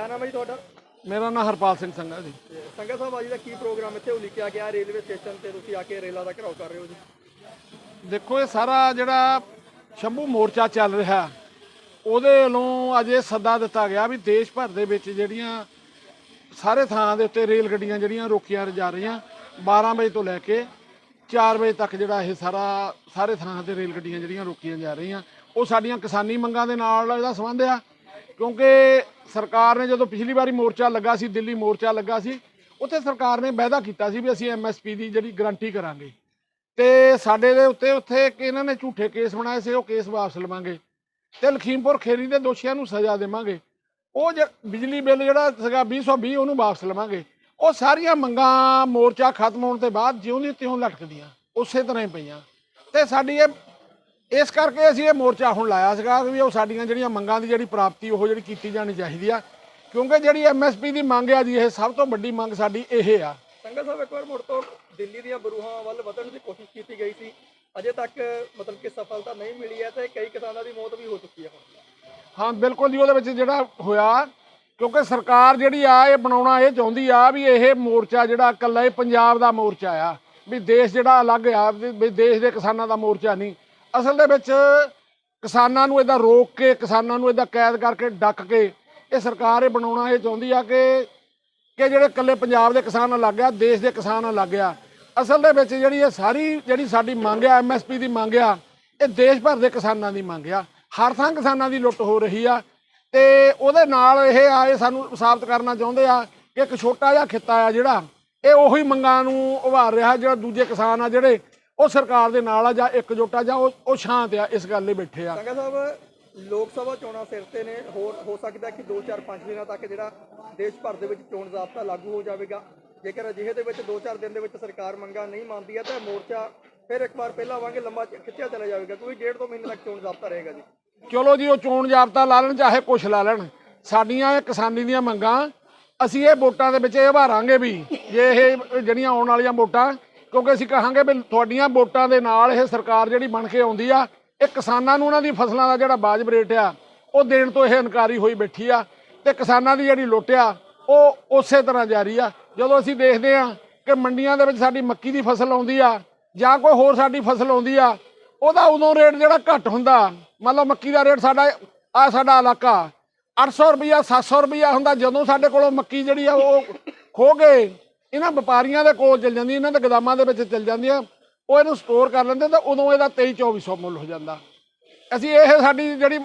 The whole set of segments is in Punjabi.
ਕਿਆ ਨਾਮ ਹੈ ਜੀ ਤੁਹਾਡਾ? ਮੇਰਾ ਨਾਮ ਹਰਪਾਲ ਸਿੰਘ ਸੰਘਾ ਜੀ। ਤੇ ਸੰਘਾ ਸਾਹਿਬ ਅੱਜ ਦਾ ਕੀ ਪ੍ਰੋਗਰਾਮ ਇੱਥੇ ਉਲੀਕਿਆ ਗਿਆ? ਰੇਲਵੇ ਸਟੇਸ਼ਨ ਤੇ ਤੁਸੀਂ ਆ ਕੇ ਰੇਲਾਂ ਦਾ ਘਰਾਓ ਕਰ ਰਹੇ ਹੋ ਜੀ। ਦੇਖੋ ਇਹ ਸਾਰਾ ਜਿਹੜਾ ਸ਼ੰਭੂ ਮੋਰਚਾ ਚੱਲ ਰਿਹਾ ਉਹਦੇ ਵੱਲੋਂ ਅੱਜ ਇਹ ਸੱਦਾ ਦਿੱਤਾ ਗਿਆ ਵੀ ਦੇਸ਼ ਭਰ ਦੇ ਵਿੱਚ ਜਿਹੜੀਆਂ ਸਾਰੇ ਥਾਂ ਦੇ ਉੱਤੇ ਰੇਲ ਗੱਡੀਆਂ ਜਿਹੜੀਆਂ ਰੋਕੀਆਂ ਜਾ ਰਹੀਆਂ 12 ਵਜੇ ਤੋਂ ਲੈ ਕੇ 4 ਵਜੇ ਤੱਕ ਜਿਹੜਾ ਇਹ ਸਾਰਾ ਸਾਰੇ ਥਾਂ ਤੇ ਰੇਲ ਗੱਡੀਆਂ ਜਿਹੜੀਆਂ ਰੋਕੀਆਂ ਜਾ ਰਹੀਆਂ ਉਹ ਸਾਡੀਆਂ ਕਿਸਾਨੀ ਮੰਗਾਂ ਦੇ ਨਾਲ ਇਹਦਾ ਸੰਬੰਧ ਆ। ਕਿਉਂਕਿ ਸਰਕਾਰ ਨੇ ਜਦੋਂ ਪਿਛਲੀ ਵਾਰੀ ਮੋਰਚਾ ਲੱਗਾ ਸੀ, ਦਿੱਲੀ ਮੋਰਚਾ ਲੱਗਾ ਸੀ, ਉੱਥੇ ਸਰਕਾਰ ਨੇ ਵਾਅਦਾ ਕੀਤਾ ਸੀ ਵੀ ਅਸੀਂ ਐਮਐਸਪੀ ਦੀ ਜਿਹੜੀ ਗਰੰਟੀ ਕਰਾਂਗੇ। ਤੇ ਸਾਡੇ ਦੇ ਉੱਤੇ ਉੱਥੇ ਕਿ ਇਹਨਾਂ ਨੇ ਝੂਠੇ ਕੇਸ ਬਣਾਏ ਸੀ, ਉਹ ਕੇਸ ਵਾਪਸ ਲਵਾਂਗੇ ਤੇ ਲਖੀਮਪੁਰ ਖੇਰੀ ਦੇ ਦੋਸ਼ੀਆਂ ਨੂੰ ਸਜ਼ਾ ਦੇਵਾਂਗੇ। ਉਹ ਜ- ਬਿਜਲੀ ਬਿੱਲ ਜਿਹੜਾ ਸੀਗਾ 220 ਉਹਨੂੰ ਵਾਪਸ ਲਵਾਂਗੇ। ਉਹ ਸਾਰੀਆਂ ਮੰਗਾਂ ਮੋਰਚਾ ਖਤਮ ਹੋਣ ਤੋਂ ਬਾਅਦ ਜਿਉਂ ਦੀ ਤਿਉਂ ਲਟਕਦੀਆਂ, ਉਸੇ ਤਰ੍ਹਾਂ ਹੀ ਪਈਆਂ। ਤੇ ਸਾਡੀ ਇਹ ਇਸ ਕਰਕੇ ਅਸੀਂ ਇਹ ਮੋਰਚਾ ਹੁਣ ਲਾਇਆ ਸੀਗਾ ਵੀ ਉਹ ਸਾਡੀਆਂ ਜਿਹੜੀਆਂ ਮੰਗਾਂ ਦੀ ਜਿਹੜੀ ਪ੍ਰਾਪਤੀ ਉਹ ਜਿਹੜੀ ਕੀਤੀ ਜਾਣੀ ਚਾਹੀਦੀ ਆ। ਕਿਉਂਕਿ ਜਿਹੜੀ ਐਮਐਸਪੀ ਦੀ ਮੰਗ ਆ ਜੀ ਇਹ ਸਭ ਤੋਂ ਵੱਡੀ ਮੰਗ ਸਾਡੀ ਇਹ ਆ। ਸੰਘਾ ਸਾਹਿਬ ਇੱਕ ਵਾਰ ਮੁੜ ਤੋਂ ਦਿੱਲੀ ਦੀਆਂ ਬਰੂਹਾਂ ਵੱਲ ਵਧਣ ਦੀ ਕੋਸ਼ਿਸ਼ ਕੀਤੀ ਗਈ ਸੀ। ਅਜੇ ਤੱਕ ਮਤਲਬ ਕਿ ਸਫਲਤਾ ਨਹੀਂ ਮਿਲੀ ਹੈ ਤੇ ਕਈ ਕਿਸਾਨਾਂ ਦੀ ਮੌਤ ਵੀ ਹੋ ਚੁੱਕੀ ਹੈ ਹਾਂ ਬਿਲਕੁਲ ਜੀ ਉਹਦੇ ਵਿੱਚ ਜਿਹੜਾ ਹੋਇਆ ਕਿਉਂਕਿ ਸਰਕਾਰ ਜਿਹੜੀ ਆ ਇਹ ਬਣਾਉਣਾ ਇਹ ਚਾਹੁੰਦੀ ਆ ਵੀ ਇਹ ਮੋਰਚਾ ਜਿਹੜਾ ਇਕੱਲਾ ਹੀ ਪੰਜਾਬ ਦਾ ਮੋਰਚਾ ਆ। ਵੀ ਦੇਸ਼ ਜਿਹੜਾ ਅਲੱਗ ਆ ਵੀ ਦੇਸ਼ ਦੇ ਕਿਸਾਨਾਂ ਦਾ ਮੋਰਚਾ ਨਹੀਂ। ਅਸਲ ਦੇ ਵਿੱਚ ਕਿਸਾਨਾਂ ਨੂੰ ਇਹਦਾ ਰੋਕ ਕੇ, ਕਿਸਾਨਾਂ ਨੂੰ ਇਹਦਾ ਕੈਦ ਕਰਕੇ ਡੱਕ ਕੇ ਇਹ ਸਰਕਾਰ ਇਹ ਬਣਾਉਣਾ ਇਹ ਚਾਹੁੰਦੀ ਆ ਕਿ ਕਿ ਜਿਹੜੇ ਇਕੱਲੇ ਪੰਜਾਬ ਦੇ ਕਿਸਾਨ ਅਲੱਗ ਆ ਦੇਸ਼ ਦੇ ਕਿਸਾਨ ਅਲੱਗ ਆ ਅਸਲ ਦੇ ਵਿੱਚ ਜਿਹੜੀ ਇਹ ਸਾਰੀ, ਜਿਹੜੀ ਸਾਡੀ ਮੰਗ ਆ ਐਮਐਸਪੀ ਦੀ ਮੰਗ ਆ, ਇਹ ਦੇਸ਼ ਭਰ ਦੇ ਕਿਸਾਨਾਂ ਦੀ ਮੰਗ ਆ। ਹਰ ਥਾਂ ਕਿਸਾਨਾਂ ਦੀ ਲੁੱਟ ਹੋ ਰਹੀ ਆ ਤੇ ਉਹਦੇ ਨਾਲ ਇਹ ਆ, ਇਹ ਸਾਨੂੰ ਸਾਬਤ ਕਰਨਾ ਚਾਹੁੰਦੇ ਆ ਕਿ ਇੱਕ ਛੋਟਾ ਜਿਹਾ ਖਿੱਤਾ ਆ ਜਿਹੜਾ, ਇਹ ਉਹੀ ਮੰਗਾਂ ਨੂੰ ਉਭਾਰ ਰਿਹਾ ਜਿਹੜਾ ਦੂਜੇ ਕਿਸਾਨ ਆ ਜਿਹੜੇ ਉਹ ਸਰਕਾਰ ਦੇ ਨਾਲ ਆ ਜਾਂ ਇਕਜੁੱਟ ਆ ਜਾਂ ਉਹ ਉਹ ਸ਼ਾਂਤ ਆ ਇਸ ਗੱਲ ਲਈ ਬੈਠੇ ਆ। ਸੰਘਾ ਸਾਹਿਬ ਲੋਕ ਸਭਾ ਚੋਣਾਂ ਸਿਰ ਤੇ ਨੇ। ਹੋਰ ਹੋ ਸਕਦਾ ਕਿ 2-4 5 ਦਿਨਾਂ ਤੱਕ ਜਿਹੜਾ ਦੇਸ਼ ਭਰ ਦੇ ਵਿੱਚ ਚੋਣ ਜ਼ਾਬਤਾ ਲਾਗੂ ਹੋ ਜਾਵੇਗਾ। ਜੇਕਰ ਅਜਿਹੇ ਦੇ ਵਿੱਚ 2-4 ਦਿਨ ਦੇ ਵਿੱਚ ਸਰਕਾਰ ਮੰਗਾਂ ਨਹੀਂ ਮੰਨਦੀ ਹੈ ਤਾਂ ਮੋਰਚਾ ਫਿਰ ਇੱਕ ਵਾਰ ਪਹਿਲਾਂ ਵਾਂਗੇ ਲੰਬਾ ਖਿੱਚਿਆ ਚਲਾ ਜਾਵੇਗਾ। ਕਿਉਂਕਿ ਡੇਢ ਦੋ ਮਹੀਨੇ ਤੱਕ ਚੋਣ ਜ਼ਾਬਤਾ ਰਹੇਗਾ ਜੀ। ਚਲੋ ਜੀ ਉਹ ਚੋਣ ਜਾਬਤਾ ਲਾ ਲੈਣ ਚਾਹੇ ਕੁਛ ਲਾ ਲੈਣ। ਸਾਡੀਆਂ ਇਹ ਕਿਸਾਨੀ ਦੀਆਂ ਮੰਗਾਂ ਅਸੀਂ ਇਹ ਵੋਟਾਂ ਦੇ ਵਿੱਚ ਇਹ ਉਭਾਰਾਂਗੇ ਵੀ ਜੇ ਇਹ ਜਿਹੜੀਆਂ ਆਉਣ ਵਾਲੀਆਂ ਵੋਟਾਂ ਕਿਉਂਕਿ ਅਸੀਂ ਕਹਾਂਗੇ ਵੀ ਤੁਹਾਡੀਆਂ ਵੋਟਾਂ ਦੇ ਨਾਲ ਇਹ ਸਰਕਾਰ ਜਿਹੜੀ ਬਣ ਕੇ ਆਉਂਦੀ ਆ, ਇਹ ਕਿਸਾਨਾਂ ਨੂੰ ਉਹਨਾਂ ਦੀ ਫਸਲਾਂ ਦਾ ਜਿਹੜਾ ਬਾਜਬ ਰੇਟ ਆ, ਉਹ ਦੇਣ ਤੋਂ ਇਹ ਇਨਕਾਰੀ ਹੋਈ ਬੈਠੀ ਆ ਤੇ ਕਿਸਾਨਾਂ ਦੀ ਜਿਹੜੀ ਲੁੱਟ ਆ, ਉਹ ਉਸੇ ਤਰ੍ਹਾਂ ਜਾਰੀ ਆ। ਜਦੋਂ ਅਸੀਂ ਦੇਖਦੇ ਆ ਕਿ ਮੰਡੀਆਂ ਦੇ ਵਿੱਚ ਸਾਡੀ ਮੱਕੀ ਦੀ ਫਸਲ ਆਉਂਦੀ ਆ ਜਾਂ ਕੋਈ ਹੋਰ ਸਾਡੀ ਫਸਲ ਆਉਂਦੀ ਆ, ਉਹਦਾ ਉਦੋਂ ਰੇਟ ਜਿਹੜਾ ਘੱਟ ਹੁੰਦਾ। ਮੰਨ ਲਓ ਮੱਕੀ ਦਾ ਰੇਟ ਸਾਡਾ ਆ ਸਾਡਾ ਇਲਾਕਾ 800 ਰੁਪਈਆ 700 ਰੁਪਈਆ ਹੁੰਦਾ। ਜਦੋਂ ਸਾਡੇ ਕੋਲੋਂ ਮੱਕੀ ਜਿਹੜੀ ਆ, ਉਹ ਖੋ ਗਏ ਇਹਨਾਂ ਵਪਾਰੀਆਂ ਦੇ ਕੋਲ ਚਲ ਜਾਂਦੀ, ਇਹਨਾਂ ਦੇ ਗਦਾਮਾਂ ਦੇ ਵਿੱਚ ਚਲ ਜਾਂਦੀਆਂ ਉਹ ਇਹਨੂੰ ਸਟੋਰ ਕਰ ਲੈਂਦੇ ਤਾਂ ਉਦੋਂ ਇਹਦਾ 23 2400 ਮੁੱਲ ਹੋ ਜਾਂਦਾ। ਅਸੀਂ ਇਹ ਸਾਡੀ ਜਿਹੜੀ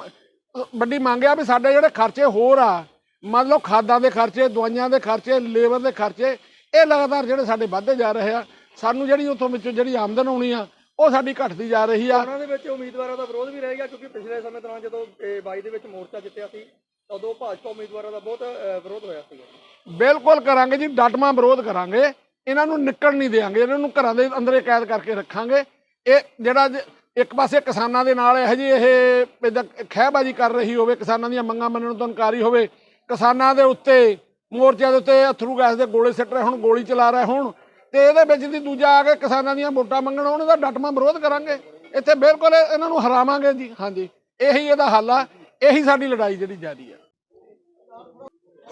ਵੱਡੀ ਮੰਗ ਆ ਵੀ ਸਾਡੇ ਜਿਹੜੇ ਖਰਚੇ ਹੋਰ ਆ, ਮੰਨ ਲਓ ਖਾਦਾਂ ਦੇ ਖਰਚੇ, ਦਵਾਈਆਂ ਦੇ ਖਰਚੇ, ਲੇਬਰ ਦੇ ਖਰਚੇ, ਇਹ ਲਗਾਤਾਰ ਜਿਹੜੇ ਸਾਡੇ ਵੱਧਦੇ ਜਾ ਰਹੇ ਆ, ਸਾਨੂੰ ਜਿਹੜੀ ਉੱਥੋਂ ਵਿੱਚੋਂ ਜਿਹੜੀ ਆਮਦਨ ਆਉਣੀ ਆ, ਉਹ ਸਾਡੀ ਘਟਦੀ ਜਾ ਰਹੀ ਆ। ਉਹਨਾਂ ਦੇ ਵਿੱਚ ਉਮੀਦਵਾਰਾਂ ਦਾ ਵਿਰੋਧ ਵੀ ਰਹੇਗਾ ਕਿਉਂਕਿ ਪਿਛਲੇ ਸਮੇਂ ਦੌਰਾਨ ਜਦੋਂ ਇਹ 22 ਦੇ ਵਿੱਚ ਮੋਰਚਾ ਜਿੱਤਿਆ ਸੀ ਉਦੋਂ ਭਾਜਪਾ ਉਮੀਦਵਾਰਾਂ ਦਾ ਬਹੁਤ ਅ, ਵਿਰੋਧ ਹੋਇਆ ਸੀਗਾ। ਬਿਲਕੁਲ ਕਰਾਂਗੇ ਜੀ ਡਟਮਾ ਵਿਰੋਧ ਕਰਾਂਗੇ। ਇਹਨਾਂ ਨੂੰ ਨਿਕਲ ਨਹੀਂ ਦੇਵਾਂਗੇ ਇਹਨਾਂ ਨੂੰ ਘਰਾਂ ਦੇ ਅੰਦਰੇ ਕੈਦ ਕਰਕੇ ਰੱਖਾਂਗੇ। ਇਹ ਜਿਹੜਾ ਜ- ਇੱਕ ਪਾਸੇ ਕਿਸਾਨਾਂ ਦੇ ਨਾਲ ਇਹੋ ਜਿਹੀ ਇਹ ਇਹਦਾ ਖਹਿਬਾਜੀ ਕਰ ਰਹੀ ਹੋਵੇ ਕਿਸਾਨਾਂ ਦੀਆਂ ਮੰਗਾਂ ਮੰਨਣ ਤੋਂ ਇਨਕਾਰੀ ਹੋਵੇ ਕਿਸਾਨਾਂ ਦੇ ਉੱਤੇ ਮੋਰਚਿਆਂ ਦੇ ਉੱਤੇ ਅਥਰੂ ਗੈਸ ਦੇ ਗੋਲੇ ਸਿੱਟ ਰਹੇ ਹੁਣ ਗੋਲੀ ਚਲਾ ਰਹੇ ਹੁਣ ਤੇ ਇਹਦੇ ਵਿੱਚ ਦੀ ਦੂਜਾ ਆ ਕੇ ਕਿਸਾਨਾਂ ਦੀਆਂ ਵੋਟਾਂ ਮੰਗਣ ਉਹਨਾਂ ਦਾ ਡਟਮਾ ਵਿਰੋਧ ਕਰਾਂਗੇ। ਇੱਥੇ ਬਿਲਕੁਲ ਇਹਨਾਂ ਨੂੰ ਹਰਾਵਾਂਗੇ ਜੀ ਹਾਂਜੀ। ਇਹੀ ਇਹਦਾ ਹੱਲ ਆ। ਇਹੀ ਸਾਡੀ ਲੜਾਈ ਜਿਹੜੀ ਜਾਰੀ ਆ।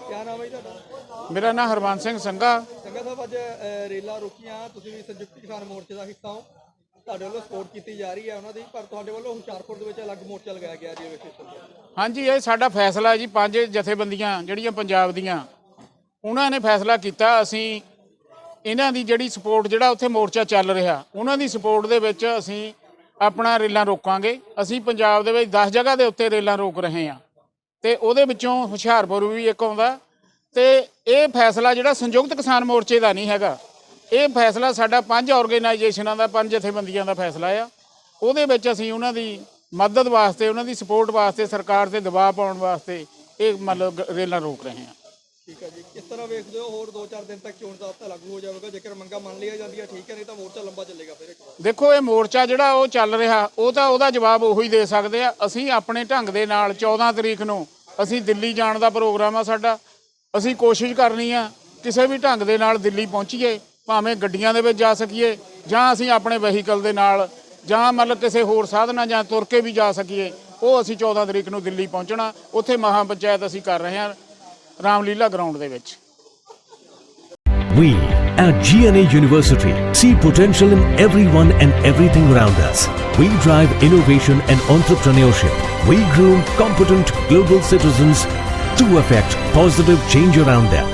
ਕਿਆ ਨਾਮ ਹੈ ਜੀ ਤੁਹਾਡਾ? ਮੇਰਾ ਨਾਮ ਹਰਵੰਸ ਸਿੰਘ ਸੰਘਾ। ਸੰਗਾ ਸਾਹਿਬ ਅੱਜ ਅ, ਰੇਲਾਂ ਰੁਕੀਆਂ। ਤੁਸੀਂ ਵੀ ਸੰਯੁਕਤ ਕਿਸਾਨ ਮੋਰਚੇ ਦਾ ਹਿੱਸਾ ਹੋ। ਤੁਹਾਡੇ ਵੱਲੋਂ ਸਪੋਰਟ ਕੀਤੀ ਜਾ ਰਹੀ ਹੈ ਉਹਨਾਂ ਦੀ ਪਰ ਤੁਹਾਡੇ ਵੱਲੋਂ ਹੁਸ਼ਿਆਰਪੁਰ ਦੇ ਵਿੱਚ ਅਲੱਗ ਮੋਰਚਾ ਲਗਾਇਆ ਗਿਆ ਰੇਲਵੇ ਸਟੇਸ਼ਨ ਤੇ। ਹਾਂਜੀ ਇਹ ਸਾਡਾ ਫੈਸਲਾ ਹੈ ਜੀ। ਪੰਜ ਜਥੇਬੰਦੀਆਂ ਜਿਹੜੀਆਂ ਪੰਜਾਬ ਦੀਆਂ ਉਹਨਾਂ ਨੇ ਫੈਸਲਾ ਕੀਤਾ। ਅਸੀਂ ਇਹਨਾਂ ਦੀ ਜਿਹੜੀ ਸਪੋਰਟ ਜਿਹੜਾ ਉੱਥੇ ਮੋਰਚਾ ਚੱਲ ਰਿਹਾ ਉਹਨਾਂ ਦੀ ਸਪੋਰਟ ਦੇ ਵਿੱਚ ਅਸੀਂ ਆਪਣਾ ਰੇਲਾਂ ਰੋਕਾਂਗੇ। ਅਸੀਂ ਪੰਜਾਬ ਦੇ ਵਿੱਚ 10 ਜਗ੍ਹਾ ਦੇ ਉੱਤੇ ਰੇਲਾਂ ਰੋਕ ਰਹੇ ਹਾਂ। ਤੇ ਉਹਦੇ ਵਿੱਚੋਂ ਹੁਸ਼ਿਆਰਪੁਰ ਵੀ ਇੱਕ ਆਉਂਦਾ। ਤੇ ਇਹ ਫੈਸਲਾ ਜਿਹੜਾ ਸੰਯੁਕਤ ਕਿਸਾਨ ਮੋਰਚੇ ਦਾ ਨਹੀਂ ਹੈਗਾ। ਇਹ ਫੈਸਲਾ ਸਾਡਾ ਪੰਜ ਆਰਗੇਨਾਈਜੇਸ਼ਨਾਂ ਦਾ, ਪੰਜ ਜਥੇਬੰਦੀਆਂ ਦਾ ਫੈਸਲਾ ਆ। ਉਹਦੇ ਵਿੱਚ ਅਸੀਂ ਉਹਨਾਂ ਦੀ ਮਦਦ ਵਾਸਤੇ, ਉਹਨਾਂ ਦੀ ਸਪੋਰਟ ਵਾਸਤੇ, ਸਰਕਾਰ ਤੇ ਦਬਾਅ ਪਾਉਣ ਵਾਸਤੇ ਇਹ ਮਤਲਬ ਰੇਲਾਂ ਰੋਕ ਰਹੇ ਹਾਂ। ਠੀਕ ਹੈ ਜੀ। ਕਿਸ ਤਰ੍ਹਾਂ ਵੇਖਦੇ ਹੋ ਹੋਰ 2-4 ਦਿਨ ਤੱਕ ਚੋਣ ਜ਼ਾਬਤਾ ਲਾਗੂ ਹੋ ਜਾਵੇਗਾ। ਜੇਕਰ ਮੰਗਾਂ ਮੰਨ ਲਈਆਂ ਜਾਂਦੀਆਂ, ਠੀਕ ਹੈ, ਨਹੀਂ ਤਾਂ ਮੋਰਚਾ ਲੰਬਾ ਚੱਲੇਗਾ ਫਿਰ ਦੇਖੋ, ਇਹ ਮੋਰਚਾ ਜਿਹੜਾ ਉਹ ਚੱਲ ਰਿਹਾ, ਉਹ ਤਾਂ ਉਹਦਾ ਜਵਾਬ ਉਹੀ ਦੇ ਸਕਦੇ ਆ। ਅਸੀਂ ਆਪਣੇ ਢੰਗ ਦੇ ਨਾਲ 14 ਤਰੀਕ ਨੂੰ ਅਸੀਂ ਦਿੱਲੀ ਜਾਣ ਦਾ ਪ੍ਰੋਗਰਾਮ ਆ ਸਾਡਾ। ਅਸੀਂ ਕੋਸ਼ਿਸ਼ ਕਰਨੀ ਆ, ਕਿਸੇ ਵੀ ਢੰਗ ਦੇ ਨਾਲ ਦਿੱਲੀ ਪਹੁੰਚੀਏ, ਭਾਵੇਂ ਗੱਡੀਆਂ ਦੇ ਵਿੱਚ ਜਾ ਸਕੀਏ, ਜਾਂ ਅਸੀਂ ਆਪਣੇ ਵਹੀਕਲ ਦੇ ਨਾਲ, ਜਾਂ ਮਤਲਬ ਕਿਸੇ ਹੋਰ ਸਾਧਨਾਂ ਜਾਂ ਤੁਰ ਕੇ ਵੀ ਜਾ ਸਕੀਏ। ਉਹ ਅਸੀਂ 14 ਤਰੀਕ ਨੂੰ ਦਿੱਲੀ ਪਹੁੰਚਣਾ, ਉੱਥੇ ਮਹਾ ਪੰਚਾਇਤ ਅਸੀਂ ਕਰ ਰਹੇ ਹਾਂ। ਰਾਮਲੀਲਾ ਗਰਾਊਂਡ ਦੇ ਵਿੱਚ We at GNA University see potential in everyone and everything around us. We drive innovation and entrepreneurship. We groom competent global citizens to affect positive change around them.